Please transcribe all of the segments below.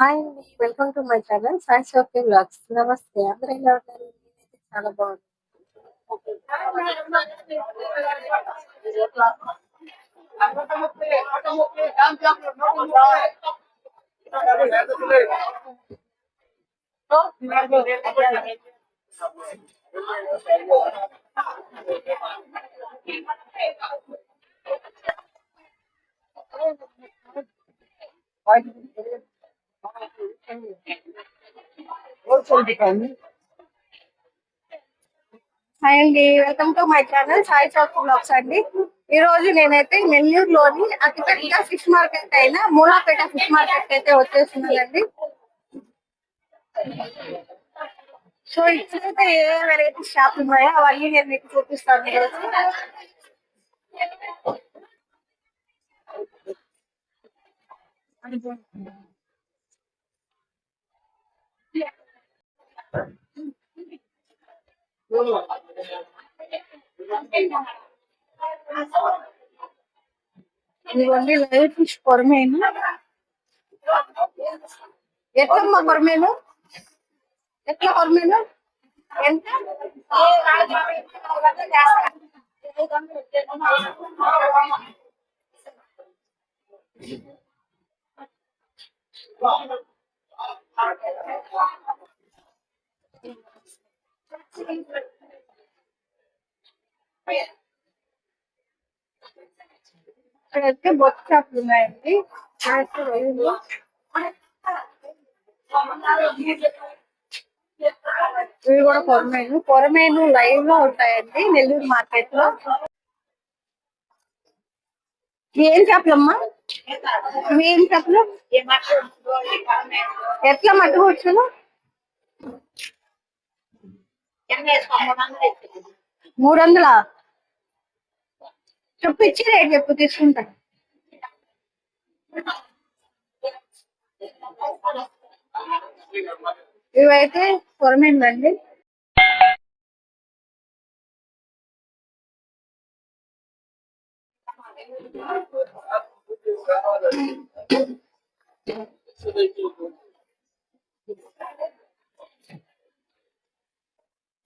Hi అండి welcome to my channel Sai Sophie vlogs నమస్తే అందరూ ఎలా ఉన్నారు నేనైతే చాలా బాగున్నాను హాయ్ అండి welcome to my channel Sai Chowk vlogs అండి ఈ రోజు నేనైతే నెల్లూరులోని అతిపెద్ద ఫిష్ మార్కెట్ అయిన మూలాపేట ఫిష్ మార్కెట్ అయితే వచ్చేస్తున్నానండి సో ఇక్కడైతే ఏ వెరైటీ షాప్ ఉన్నాయో అవన్నీ నేను మీకు చూపిస్తాను ఈరోజు ఇవన్నీ లైవ్ ఫిష్ కొరమేను? ఎట్లమ్మా కొరమేను? ఎట్లా కొరమేను? ఎంత? Thank you. బొచ్చు చేపలు ఉన్నాయండి ఇక్కడైతే రొయ్యలు. ఇవి కూడా కొరమేను కొరమేను లైవ్లో ఉంటాయండి నెల్లూరు మార్కెట్లో ఏం చేపలమ్మా ఇవి ఏం చేపలు ఎట్లా మట్టి కూర్చును మూడు వందల చెప్పు ఇచ్చి రేట్ చెప్పు తీసుకుంటా. ఇవైతే కొరమేందండి?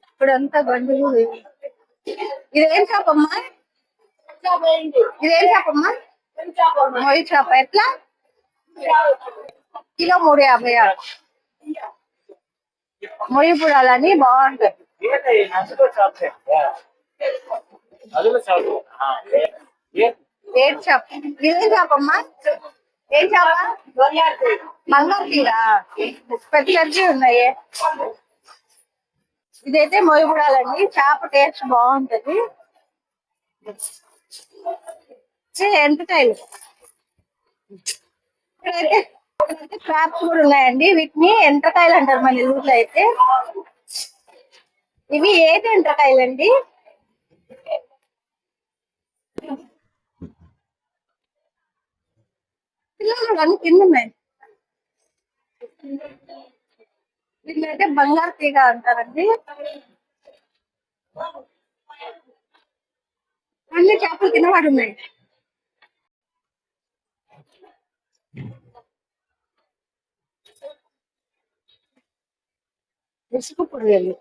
ఇప్పుడంతా బండ్లు ఇదేం చేపమ్మా ఇదేం చేపమ్మా మొయ్యి చేప ఎట్లా? కిలో మూడు యాభై ఆరు. మొయ్యి పుడాలని బాగుంటది. ఏం చేప ఇదేం చేపమ్మా? ఏం చేప? బంగారు తీరా పెద్ద పెద్దవి ఉన్నాయి. ఇదైతే మొయ్యపుడాలండి చేప టేస్ట్ బాగుంటది. ఎంటకాయలు ఇక్కడైతే క్రాప్స్ కూడా ఉన్నాయండి. వీటిని ఎంటకాయలు అంటారు మన ఊర్లో అయితే? ఇవి ఏది ఎంటకాయలు అండి పిల్లలు కానీ కింద ఉన్నాయి వీళ్ళైతే బంగారు తీగ అంటారండి. అన్ని చేపలు కింద పడి ఉన్నాయి. ఇసుక పురుగులు.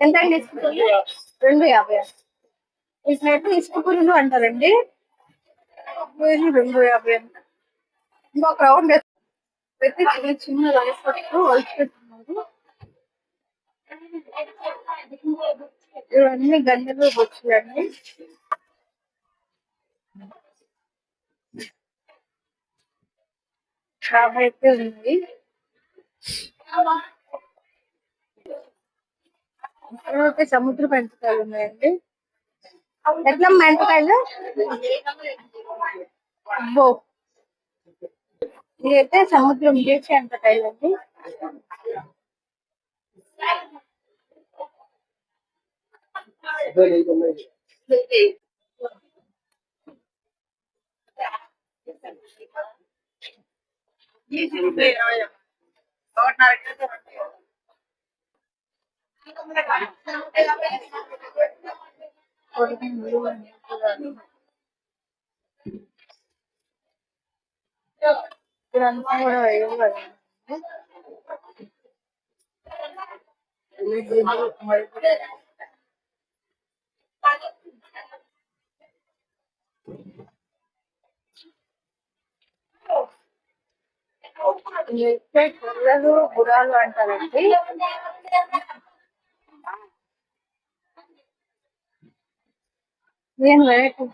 ఎంత అండి ఇసుక రెండు యాభై. వీటినైతే ఇసుక పురుగులు అంటారండి. రెండు యాభై అంటారు ఇంకొక రౌండ్ పెట్టి చిన్న చిన్న రైస్ పట్టు ఇవన్నీ గంజలు వచ్చాయండి షాప్ అయితే ఉంది. తర్వాత సముద్ర పెంటకాయలు ఉన్నాయండి. ఎట్లా మెంటకాయలు అబ్బో. ఇదైతే సముద్రం బీచ్ అంత టైల్ అండి Yeah. ఇదంతా కూడా వేయాలి కదా. ఇవి గుడాలు అంటారండి నేను వెరైటీ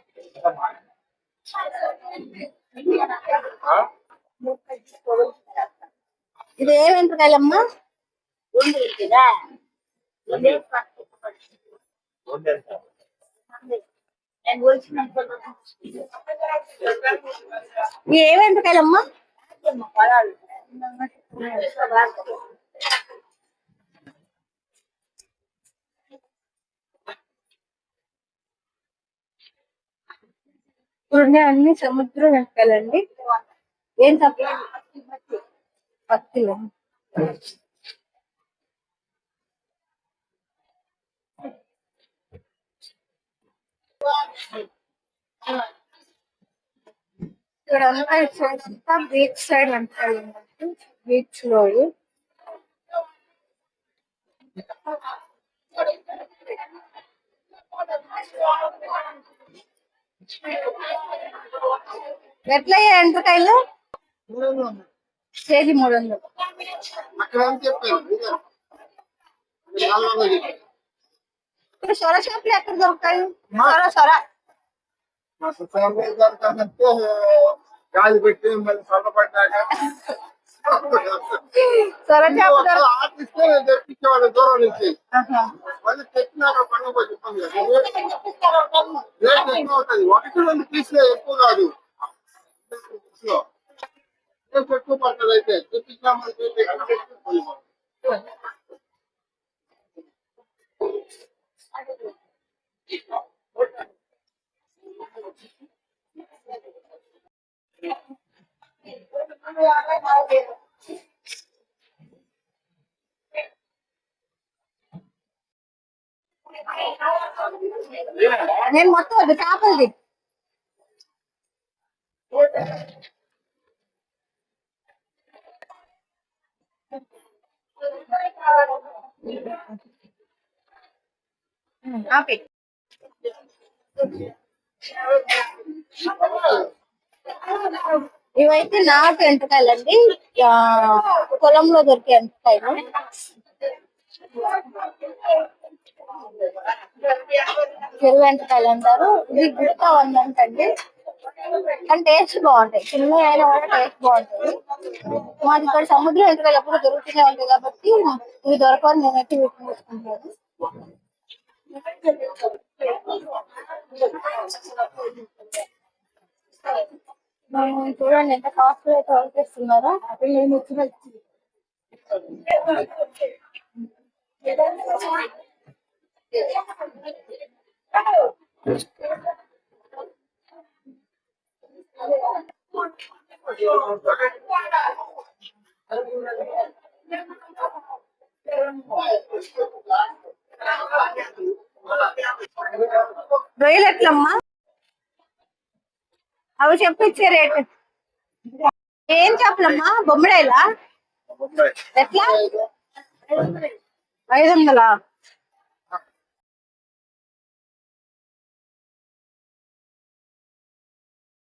ఇది ఏ వెంట్రుకాయలమ్మా ఏ వెంట్రుకాయలమ్మా అన్ని సముద్రం వెంట్రుకాయలండి ఏం తప్ప పత్తిలో. ఇక్కడ అంతా బీచ్ సైడ్ అంటారు బీచ్లో ఎట్లా ఎండ్రకాయలు కేజీ మూడు వందలు. ఇక్కడ సొర చేపలు ఎక్కడ దొరుకుతాయి? సొర సొర. గాలి పెట్టి మళ్ళీ చల్లబడ్డాక సొర చేప దొరుకు- ఆర్టిస్ట్ తెప్పించేవాడు దూరం నుంచి. మళ్ళీ తెచ్చినాక పండుగ. రేట్ ఎక్కువ అవుతుంది. ఒకటి రెండు పీసులే ఎక్కువ కాదు. పీసులో. రేట్ ఎక్కువ అయితే తెప్పించామని నేను మొత్తం వద్దు చేపలది ఇవైతే నాటు ఎంటకాయలండి పొలంలో దొరికే ఎంటకాయలు చెరువు ఎంటకాయలు అంటారు. ఇది గుట్ట ఉందంటండి కానీ టేస్ట్ బాగుంటాయి. చిన్న అయినా కూడా టేస్ట్ బాగుంటుంది. మాది ఇక్కడ సముద్రం ఎంటకాయలు ఎప్పుడు దొరుకుతూనే ఉంటాయి కాబట్టి ఇవి దొరకని నేనైతే వీటిని తీసుకుంటాను ఉమ్, చూడండి ఎంత కాస్ట్ అయితే వదిలేస్తున్నారో నేను వచ్చిన రొయ్యలు ఎట్లమ్మా? అవి చెప్పించే రేటు. ఏం చెప్పలమ్మా? బొమ్మడాయిలా ఎట్లా? ఐదు వందలా